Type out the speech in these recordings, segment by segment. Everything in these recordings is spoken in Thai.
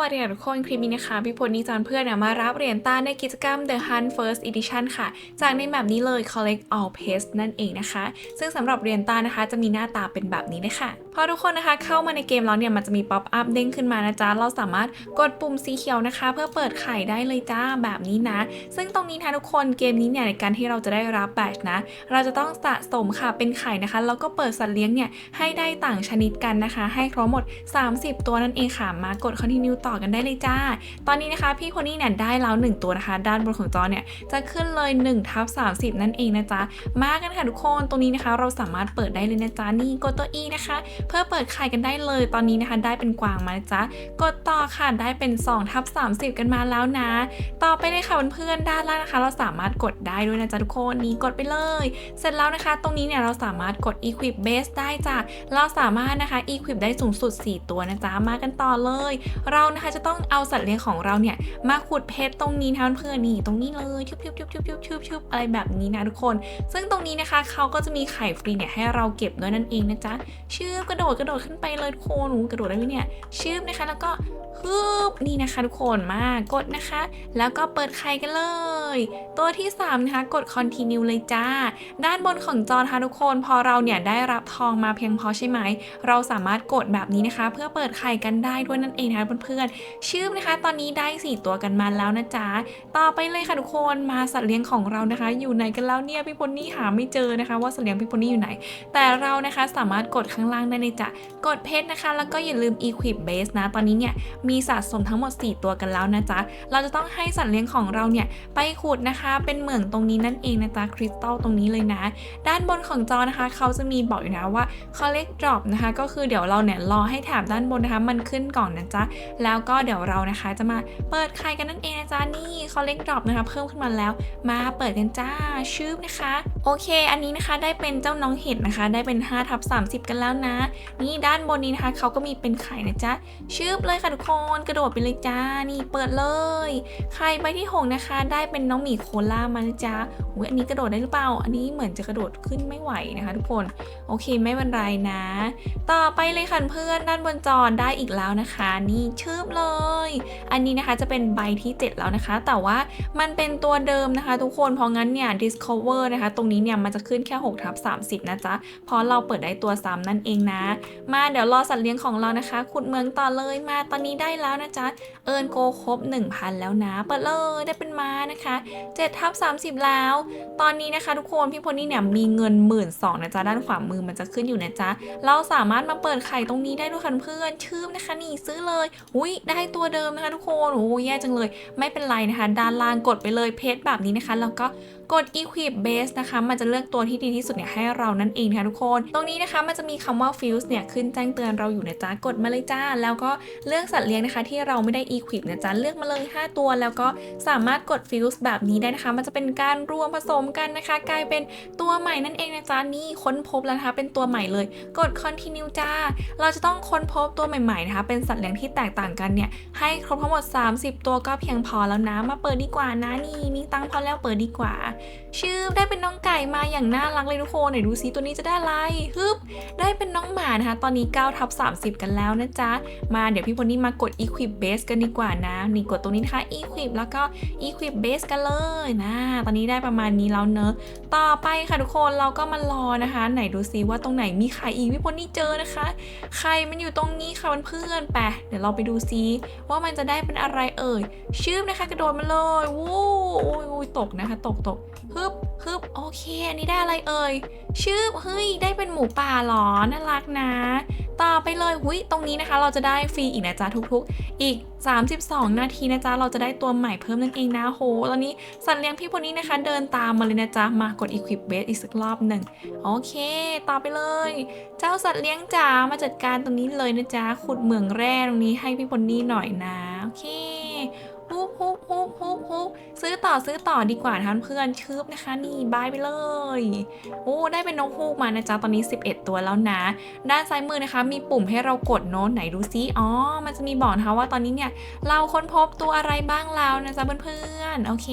วัสดีทุกคนคลิปนี้นะคะพี่พลนิจอนเพื่อนเนี่ยมารับเหรียญต้านในกิจกรรม The Hunt First Edition ค่ะ จากในแบบนี้เลย Collect All Paste นั่นเองนะคะ ซึ่งสำหรับเหรียญต้านนะคะ จะมีหน้าตาเป็นแบบนี้เลยค่ะ อทุกคนนะคะเข้ามาในเกมแล้วเนี่ยมันจะมีป๊อปอัพเด้งขึ้นมานะจ๊ะ เราสามารถกดปุ่มสีเขียวนะคะ เพื่อเปิดไข่ได้เลยจ้าแบบนี้นะ ซึ่งตรงนี้นะทุกคนเกมนี้เนี่ยในการที่เราจะได้รับแบตนะ เราจะต้องสะสมค่ะเป็นไข่นะคะแล้วก็เปิดสัตว์เลี้ยงเนี่ยให้ได้ต่างชนิดกันนะคะ ให้ครบหมด 30 ตัวนั่นเองค่ะมากด continue ต่อกันได้เลยจ้า ตอนนี้นะคะ พี่คนนี้เนี่ยได้แล้ว 1 ตัวนะคะ ด้านบนของจอเนี่ยจะขึ้นเลย1ทับ30 นั่นเองนะจ๊ะมากันค่ะทุกคนตรงนี้นะคะ เราสามารถเปิดได้เลยนะจ๊ะนี่กดตัว E นะคะเพื่อเปิดไข่กันได้เลยตอนนี้นะคะ ได้เป็นกวางมาจ๊ะกดต่อค่ะได้เป็น2ทับ30 กันมาแล้วนะ ต่อไปเลยค่ะเพื่อนๆด้านล่างนะคะ เราสามารถกดได้ด้วยนะจ๊ะทุกคนนี่กดไปเลย เสร็จแล้วนะคะ ตรงนี้เนี่ยเราสามารถกด equip base ได้จ้ะเราสามารถนะคะ equip ได้สูงสุด 4 ตัวนะจ๊ะมากันต่อเลย เรานะคะจะต้องเอาสัตว์เลี้ยงของเราเนี่ยมาขุดเพชรตรงนี้นะเพื่อนๆนี่ตรงนี้เลยชุบชุบชุบชุบชุบชุบชุบอะไรแบบนี้นะทุกคน ซึ่งตรงนี้นะคะเขาก็จะมีไข่ฟรีเนี่ยให้เราเก็บด้วยนั่นเองนะจ๊ะชืบกระโดดกระโดดขึ้นไปเลยทุกคนหนูกระโดดได้ไหมเนี่ยชืบนะคะ แล้วก็ฮึบนี่นะคะทุกคนมากดนะคะ แล้วก็เปิดไข่กันเลย ตัวที่สามนะคะ กด continue เลยจ้า ด้านบนของจอนะคะทุกคน พอเราเนี่ยได้รับทองมาเพียงพอใช่ไหม เราสามารถกดแบบนี้นะคะ เพื่อเปิดไข่กันได้ด้วยนั่นเองนะคะเพื่อนๆชื่อนะคะ ตอนนี้ได้ 4 ตัวกันมาแล้วนะจ๊ะต่อไปเลยค่ะทุกคนมาสัตว์เลี้ยงของเรานะคะ อยู่ไหนกันแล้วเนี่ยพี่พลนี่หาไม่เจอนะคะ ว่าสัตว์เลี้ยงพี่พลนี่อยู่ไหน แต่เรานะคะสามารถกดข้างล่างได้เลยจ้ะ กดเพชรนะคะ แล้วก็อย่าลืม equip base นะ ตอนนี้เนี่ยมีสะสมทั้งหมด 4 ตัวกันแล้วนะจ๊ะ เราจะต้องให้สัตว์เลี้ยงของเราเนี่ยไปขุดนะคะ เป็นเหมืองตรงนี้นั่นเองนะจ๊ะ คริสตัลตรงนี้เลยนะ ด้านบนของจอนะคะ เขาจะมีบอกอยู่นะว่า collect drop นะคะ ก็คือเดี๋ยวเราเนี่ยรอให้แถบด้านบนนะคะ มันขึ้นก่อนนะจ๊ะ แล้วก็เดี๋ยวเรานะคะจะมาเปิดไข่กันนั่นเองนะจ๊ะ นี่ collect drop นะคะ เพิ่มขึ้นมาแล้ว มาเปิดกันจ้า ชืบนะคะ โอเค อันนี้นะคะได้เป็นเจ้าน้องเห็ดนะคะ ได้เป็น5ทับ30 กันแล้วนะนี่ด้านบนนี้นะคะเขาก็มีเป็นไข่นะจ๊ะชืบเลยค่ะทุกคนกระโดดไปเลยจ้านี่เปิดเลยไข่ใบที่หกนะคะ ได้เป็นน้องหมีโคล่ามานะจ๊ะอุ๊ยอันนี้กระโดดได้หรือเปล่า อันนี้เหมือนจะกระโดดขึ้นไม่ไหวนะคะ ทุกคนโอเคไม่เป็นไรนะ ต่อไปเลยค่ะเพื่อนด้านบนจอได้อีกแล้วนะคะ นี่ชืบเลย อันนี้นะคะจะเป็นใบที่ 7 แล้วนะคะ แต่ว่ามันเป็นตัวเดิมนะคะ ทุกคนเพราะงั้นเนี่ย discover นะคะ ตรงนี้เนี่ยมันจะขึ้นแค่6ทับ30 นะจ๊ะพราะเราเปิดได้ตัวซ้ำนั่นเองนะมาเดี๋ยวรอสัตว์เลี้ยงของเรานะคะ ขุดเมืองต่อเลยมาตอนนี้ได้แล้วนะจ๊ะ เอิร์นโกครบ 1,000 แล้วนะ เปิดเลยได้เป็นม้านะคะ7ทับ30 แล้ว ตอนนี้นะคะทุกคนพี่พลนี่เนี่ยมีเงิน 1 2ื่นนะจ๊ะด้านขวามือมันจะขึ้นอยู่นะจ๊ะ เราสามารถมาเปิดไข่ตรงนี้ได้ด้วยค่ะเพื่อนชื่มนะคะนี่ซื้อเลย อุ้ยได้ตัวเดิมนะคะทุกคนโอ้ยแย่จังเลย ไม่เป็นไรนะคะ ด้านล่างกดไปเลยเพจแบบนี้นะคะแล้วก็ กด equip base นะคะ มันจะเลือกตัวที่ดีที่สุดเนี่ยให้เรานั่นเองนะคะทุกคน ตรงนี้นะคะมันจะมีคำว่า fuse เนี่ยขึ้นแจ้งเตือนเราอยู่นะจ๊ะ กดมาเลยจ้า แล้วก็เลือกสัตว์เลี้ยงนะคะ ที่เราไม่ได้ equip นะจ๊ะ เลือกมาเลย 5 ตัว แล้วก็สามารถกด fuse แบบนี้ได้นะคะ มันจะเป็นการรวมผสมกันนะคะ กลายเป็นตัวใหม่นั่นเองนะจ๊ะ นี่ค้นพบแล้วนะคะ เป็นตัวใหม่เลย กด continue จ้า เราจะต้องค้นพบตัวใหม่ๆนะคะ เป็นสัตว์เลี้ยงที่แตกต่างกันเนี่ย ให้ครบทั้งหมด 30 ตัวก็เพียงพอแล้วนะ มาเปิดดีกว่านะ นี่ มีตังพอแล้วเปิดดีกว่าชื่อได้เป็นน้องไก่มาอย่างน่ารักเลยทุกคนไหนดูซิตัวนี้จะได้อะไรฮึบได้เป็นน้องหมานะคะ ตอนนี้9ทับ30 กันแล้วนะจ๊ะ มาเดี๋ยวพี่พลนี่มากด equip base กันดีกว่านะ นี่กดตรงนี้นะคะ equip แล้วก็ equip base กันเลยนะ ตอนนี้ได้ประมาณนี้แล้วเนอะ ต่อไปค่ะทุกคนเราก็มารอนะคะ ไหนดูซิว่าตรงไหนมีไข่อีกพี่พลนี่เจอนะคะ ไข่มันอยู่ตรงนี้ค่ะเพื่อนๆไปเดี๋ยวเราไปดูซิว่ามันจะได้เป็นอะไรเอ่ยชืบนะคะกระโดดมาเลยวู้ยุยตกนะคะ ตกตกฮึบฮึบโอเค อันนี้ได้อะไรเอ่ย ชืบเฮ้ย ได้เป็นหมูป่าหรอ น่ารักนะ ต่อไปเลยหุยตรงนี้นะคะ เราจะได้ฟรีอีกนะจ๊ะทุกๆ อีก 32 นาทีนะจ๊ะ เราจะได้ตัวใหม่เพิ่มนั่นเองนะโห ตอนนี้สัตว์เลี้ยงพี่คนนี้นะคะ เดินตามมาเลยนะจ๊ะ มากด equip base อีกสักรอบหนึ่ง โอเค ต่อไปเลย เจ้าสัตว์เลี้ยงจ๋า มาจัดการตรงนี้เลยนะจ๊ะ ขุดเหมืองแร่ตรงนี้ให้พี่พลนี่หน่อยนะ โอเคฮุบฮุบฮุบฮุบฮุบ ซื้อต่อซื้อต่อดีกว่าท่านเพื่อนชืบนะคะ นี่บายไปเลยโอ้ได้เป็นนกฮูกมานะจ๊ะตอนนี้ 11 ตัวแล้วนะ ด้านซ้ายมือนะคะ มีปุ่มให้เรากดโน้ตไหนดูซิอ๋อมันจะมีบอกนะคะว่าตอนนี้เนี่ยเราค้นพบตัวอะไรบ้างแล้วนะจ๊ะเพื่อนๆโอเค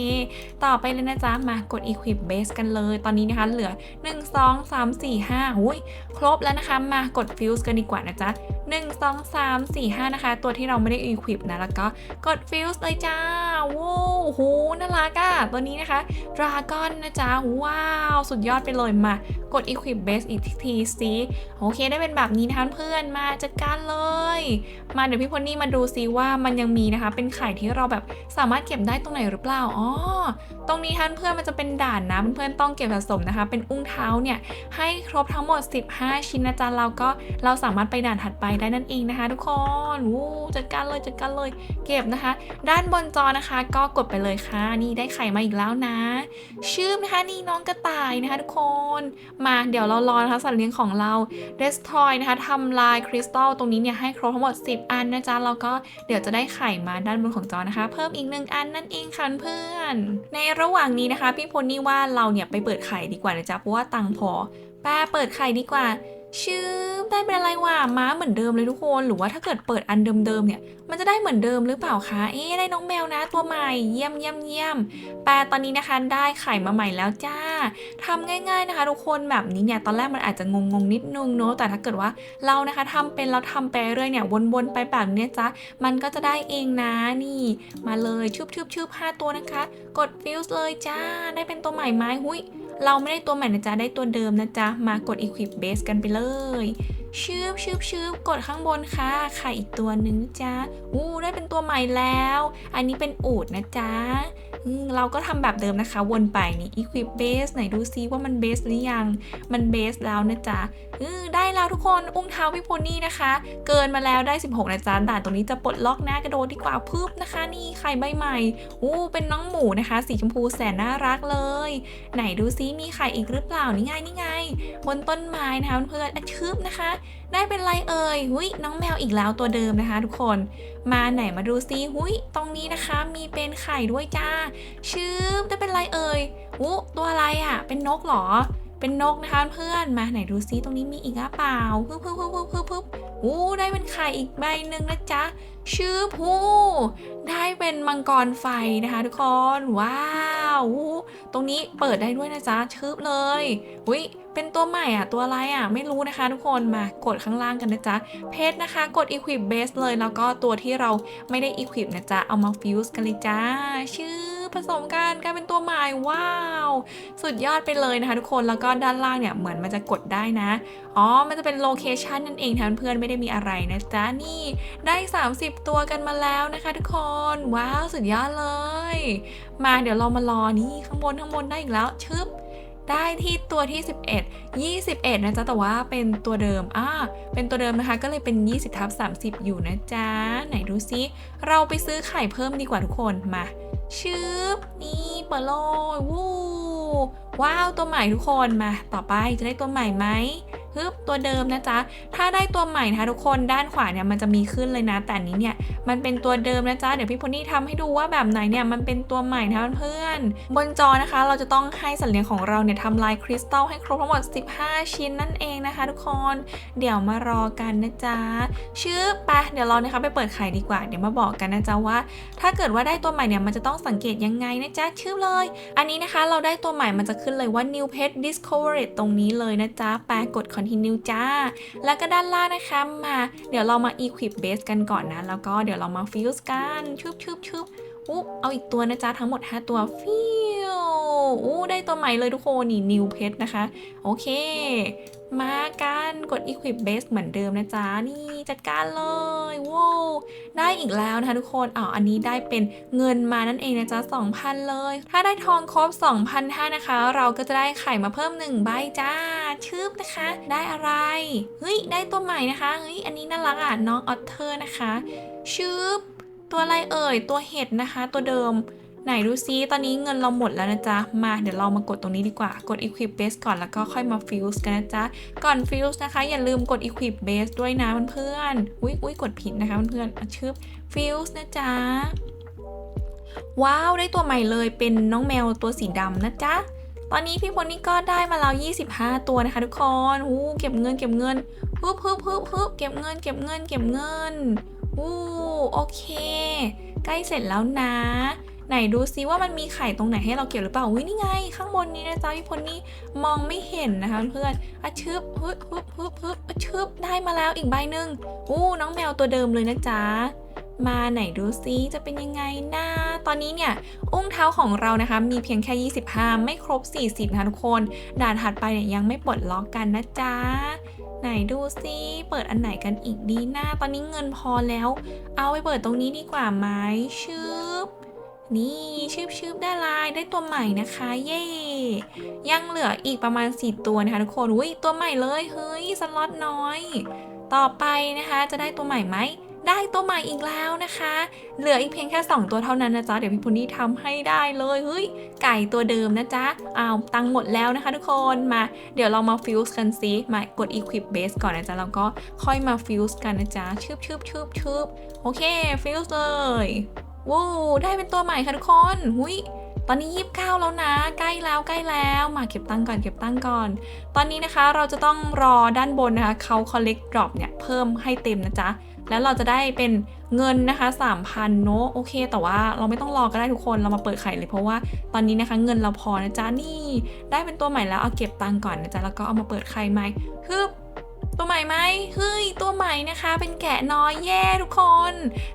ต่อไปเลยนะจ๊ะมากด equip base กันเลย ตอนนี้นะคะเหลือ 1 2 3 4 5หุ้ยครบแล้วนะคะ มากด fuse กันดีกว่านะจ๊ะ1 2 3 4 5 นะคะ ตัวที่เราไม่ได้ equip นะแล้วก็กด fuse เลยจ้าว้าวโห น่ารักอะตัวนี้นะคะดราก้อนนะจ๊ะว้าว สุดยอดไปเลยมากด equip base อีกทีสิโอเคได้เป็นแบบนี้นะคะเพื่อนมาจัดการเลย มาเดี๋ยวพี่พลนี่มาดูซิว่ามันยังมีนะคะ เป็นไข่ที่เราแบบสามารถเก็บได้ตรงไหนหรือเปล่าอ๋อตรงนี้ท่านเพื่อนมันจะเป็นด่านนะเพื่อนๆต้องเก็บสะสมนะคะ เป็นอุ้งเท้าเนี่ยให้ครบทั้งหมด 15 ชิ้นนะจ๊ะเราก็เราสามารถไปด่านถัดไปได้นั่นเองนะคะ ทุกคนวู้จัดการเลยจัดการเลยเก็บนะคะ ด้านบนจอนะคะ ก็กดไปเลยค่ะ นี่ได้ไข่มาอีกแล้วนะ ชื่อนะคะนี่น้องกระต่ายนะคะ ทุกคนมาเดี๋ยวเรารอนะคะสัตว์เลี้ยงของเรา destroy นะคะทำลายคริสตัลตรงนี้เนี่ยให้ครบทั้งหมด 10 อันนะจ๊ะ แล้วก็เดี๋ยวจะได้ไข่มาด้านบนของจอนะคะ เพิ่มอีกหนึ่งอันนั่นเองค่ะเพื่อน ในระหว่างนี้นะคะ พี่พลนี่ว่าเราเนี่ยไปเปิดไข่ดีกว่านะจ๊ะ เพราะว่าตังพอแป้เปิดไข่ดีกว่า ชื่อได้เป็นอะไรวะม้าเหมือนเดิมเลยทุกคน หรือว่าถ้าเกิดเปิดอันเดิมๆเนี่ย มันจะได้เหมือนเดิมหรือเปล่าคะ เอ๊ได้น้องแมวนะตัวใหม่เยี่ยมเยี่ยมเยี่ยมแปลตอนนี้นะคะได้ไข่มาใหม่แล้วจ้าทำง่าย ๆนะคะ ทุกคนแบบนี้เนี่ยตอนแรกมันอาจจะงงๆนิดนึงเนอะแต่ถ้าเกิดว่าเรานะคะทำเป็นเราทำไปเรื่อยเนี่ยวนๆไปแบบเนี้ยจ้ามันก็จะได้เองนะนี่ มาเลยชุบชุบชุบห้าตัวนะคะ กดฟิวส์เลยจ้าได้เป็นตัวใหม่ไหมหุย เราไม่ได้ตัวใหม่นะจ๊ะ ได้ตัวเดิมนะจ๊ะ มากด equip base กันไปเลยชืบชืบชืบกดข้างบนค่ะไข่อีกตัวหนึ่งจ๊ะอู้ได้เป็นตัวใหม่แล้ว อันนี้เป็นอูดนะจ๊ะ เราก็ทำแบบเดิมนะคะ วนไปนี่ equip base ไหนดูซิว่ามัน base หรือยัง มัน base แล้วนะจ๊ะอได้แล้วทุกคนอุ้งเท้าพี่โพนี่นะคะ เกินมาแล้วได้ 16 นะจ๊ะด่านตรงนี้จะปลดล็อกหน้ากระโดดดีกว่าพึบนะคะ นี่ไข่ใบใหม่อู้เป็นน้องหมูนะคะ สีชมพูแสนน่ารักเลย ไหนดูซิมีไข่อีกหรือเปล่านี่ไงนี่ไง บนต้นไม้นะคะเพื่อนๆอชึบนะคะ ได้เป็นไรเอ่ยหุยน้องแมวอีกแล้วตัวเดิมนะคะ ทุกคน มาไหนมาดูซิหุยตรงนี้นะคะ มีเป็นไข่ด้วยจ้าชืบได้เป็นไรเอ่ยอู้ตัวอะไรอะ่ะ เป็นนกเหรอ เป็นนกนะคะเพื่อนมาไหนดูซิตรงนี้มีอีกหรือเปล่าพึบพึบพึบพึบพึบพึบอู้ได้เป็นไข่อีกใบหนึ่งนะจ๊ะชื่อผู้ได้เป็นมังกรไฟนะคะ ทุกคนว้าวหูตรงนี้เปิดได้ด้วยนะจ๊ะชืบเลยอุ้ยเป็นตัวใหม่อะตัวอะไรอะไม่รู้นะคะ ทุกคนมากดข้างล่างกันนะจ๊ะเพชรนะคะ กด equip base เลยแล้วก็ตัวที่เราไม่ได้ equip นะจ๊ะเอามา fuse กันเลยจ้าชื่อ ผสมกันกลายเป็นตัวใหม่ว้าว สุดยอดไปเลยนะคะทุกคนแล้วก็ด้านล่างเนี่ยเหมือนมันจะกดได้นะ อ๋อ มันจะเป็นโลเคชันนั่นเองท่านเพื่อนไม่ได้มีอะไรนะจ๊ะนี่ได้ 30 ตัวกันมาแล้วนะคะ ทุกคนว้าวสุดยอดเลย มาเดี๋ยวเรามารอนี่ข้างบนข้างบนได้อีกแล้วชึบได้ที่ตัวที่ 11 21 นะจ๊ะ แต่ว่าเป็นตัวเดิม อ่า เป็นตัวเดิมนะคะ ก็เลยเป็น 20ทับ30 อยู่นะจ๊ะ ไหนดูซิ เราไปซื้อไข่เพิ่มดีกว่าทุกคน มา ชืบนี่เปิดเลยวู้ว้าวตัวใหม่ทุกคนมา ต่อไปจะได้ตัวใหม่ไหม ฮึบตัวเดิมนะจ๊ะ ถ้าได้ตัวใหม่นะคะทุกคนด้านขวาเนี่ยมันจะมีขึ้นเลยนะ แต่นี้เนี่ยมันเป็นตัวเดิมนะจ๊ะ เดี๋ยวพี่พนนี่ทำให้ดูว่าแบบไหนเนี่ยมันเป็นตัวใหม่นะเพื่อน บนจอนะคะ เราจะต้องให้สัตว์เลี้ยงของเราเนี่ยทำลายคริสตัลให้ครบทั้งหมด 15 ชิ้นนั่นเองนะคะ ทุกคน เดี๋ยวมารอกันนะจ๊ะ ชื่อปะเดี๋ยวเรานะคะไปเปิดไข่ดีกว่า เดี๋ยวมาบอกกันนะจ๊ะว่า ถ้าเกิดว่าได้ตัวใหม่เนี่ยมันจะต้องสังเกตยังไงนะจ๊ะชื่อเลย อันนี้นะคะเราได้ตัวใหม่มันจะขึ้นเลยว่า new pet discovered ตรงนี้เลยนะจ๊ะแปะกด continue จ้า แล้วก็ด้านล่างนะคะมา เดี๋ยวเรามา equip base กันก่อนนะ แล้วก็เดี๋ยวเรามา fuse กันชุบชุบชุบอู้เอาอีกตัวนะจ๊ะ ทั้งหมด 5 ตัวฟิวอู้ได้ตัวใหม่เลยทุกคน นี่นิวเพชรนะคะ โอเค มากันกด equip base เหมือนเดิมนะจ๊ะ นี่จัดการเลยว้าวได้อีกแล้วนะคะทุกคนอ๋ออันนี้ได้เป็นเงินมานั่นเองนะจ๊ะ 2,000 เลย ถ้าได้ทองครบ2,500นะคะ เราก็จะได้ไข่มาเพิ่ม1ใบจ้าชืบนะคะ ได้อะไรเฮ้ยได้ตัวใหม่นะคะเฮ้ยอันนี้น่ารักอะน้องออตเทอร์นะคะชืบตัวอะไรเอ่ยตัวเห็ดนะคะ ตัวเดิม ไหนดูซิตอนนี้เงินเราหมดแล้วนะจ๊ะ มาเดี๋ยวเรามากดตรงนี้ดีกว่า กด equip base ก่อนแล้วก็ค่อยมา fuse กันนะจ๊ะ ก่อน fuse นะคะ อย่าลืมกด equip base ด้วยนะเพื่อนๆอุ้ยอุ้ยกดผิดนะคะเพื่อนๆอะชึบ fuse นะจ๊ะว้าว ได้ตัวใหม่เลยเป็นน้องแมวตัวสีดำนะจ๊ะ ตอนนี้พี่พลนี่ก็ได้มาแล้ว 25 ตัวนะคะทุกคนอู้เก็บเงินเก็บเงินฮึบฮึบฮึบฮึบเก็บเงินเก็บเงินเก็บเงินอู้โอเค ใกล้เสร็จแล้วนะ ไหนดูซิว่ามันมีไข่ตรงไหนให้เราเก็บหรือเปล่าวินี่ไง ข้างบนนี้นะจ๊ะพี่พลนี่มองไม่เห็นนะคะเพื่อนอะชึบฮึบฮึบฮึบฮึบอะชึบได้มาแล้วอีกใบหนึ่งอู้น้องแมวตัวเดิมเลยนะจ๊ะมาไหนดูซิจะเป็นยังไงนะ ตอนนี้เนี่ย อุ้งเท้าของเรานะคะ มีเพียงแค่ 25 ไม่ครบ 40 นะคะทุกคน ด่านถัดไปเนี่ยยังไม่ปลดล็อกกันนะจ๊ะ ไหนดูซิเปิดอันไหนกันอีกดีนะตอนนี้เงินพอแล้ว เอาไปเปิดตรงนี้ดีกว่าไหมชืบ นี่ชืบชืบได้ลายได้ตัวใหม่นะคะ เย่ยังเหลืออีกประมาณ 4 ตัวนะคะทุกคนอุ้ยตัวใหม่เลยเฮ้ยสล็อตน้อย ต่อไปนะคะจะได้ตัวใหม่ไหมได้ตัวใหม่อีกแล้วนะคะ เหลืออีกเพียงแค่ 2 ตัวเท่านั้นนะจ๊ะ เดี๋ยวพี่พุนี่ทำให้ได้เลย เฮ้ย ไก่ตัวเดิมนะจ๊ะอ้าวตังหมดแล้วนะคะทุกคน มา เดี๋ยวเรามาฟิวส์กันซิมากด equip base ก่อนนะจ๊ะ แล้วก็ค่อยมาฟิวส์กันนะจ๊ะชืบชืบชืบชืบโอเค ฟิวส์เลย ว้าวได้เป็นตัวใหม่ค่ะทุกคนหุยตอนนี้ 29 แล้วนะ ใกล้แล้วใกล้แล้วมาเก็บตังก่อนเก็บตังก่อน ตอนนี้นะคะเราจะต้องรอด้านบนนะคะเขา collect drop เนี่ยเพิ่มให้เต็มนะจ๊ะ แล้วเราจะได้เป็นเงินนะคะ 3,000 เนอะโอเค แต่ว่าเราไม่ต้องรอก็ได้ทุกคนเรามาเปิดไข่เลยเพราะว่าตอนนี้นะคะเงินเราพอนะจ๊ะนี่ ได้เป็นตัวใหม่แล้วเอาเก็บตังก่อนนะจ๊ะแล้วก็เอามาเปิดไข่ใหม่ฮึบ ตัวใหม่ไหมเฮ้ย ตัวใหม่นะคะ เป็นแกะน้อยแย่ทุกคน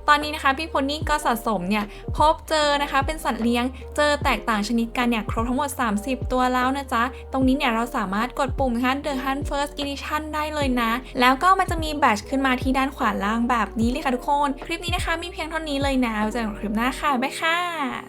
ตอนนี้นะคะ พี่พลนี่ก็สะสมเนี่ย พบเจอนะคะ เป็นสัตว์เลี้ยง เจอแตกต่างชนิดกันเนี่ย ครบทั้งหมด 30 ตัวแล้วนะจ๊ะ ตรงนี้เนี่ย เราสามารถกดปุ่มนะคะ The Hunt First Edition ได้เลยนะ แล้วก็มันจะมีแบตขึ้นมาที่ด้านขวาล่างแบบนี้เลยค่ะทุกคน คลิปนี้นะคะ มีเพียงเท่านี้เลยนะเจอกันคลิปหน้าค่ะบ๊ายค่ะ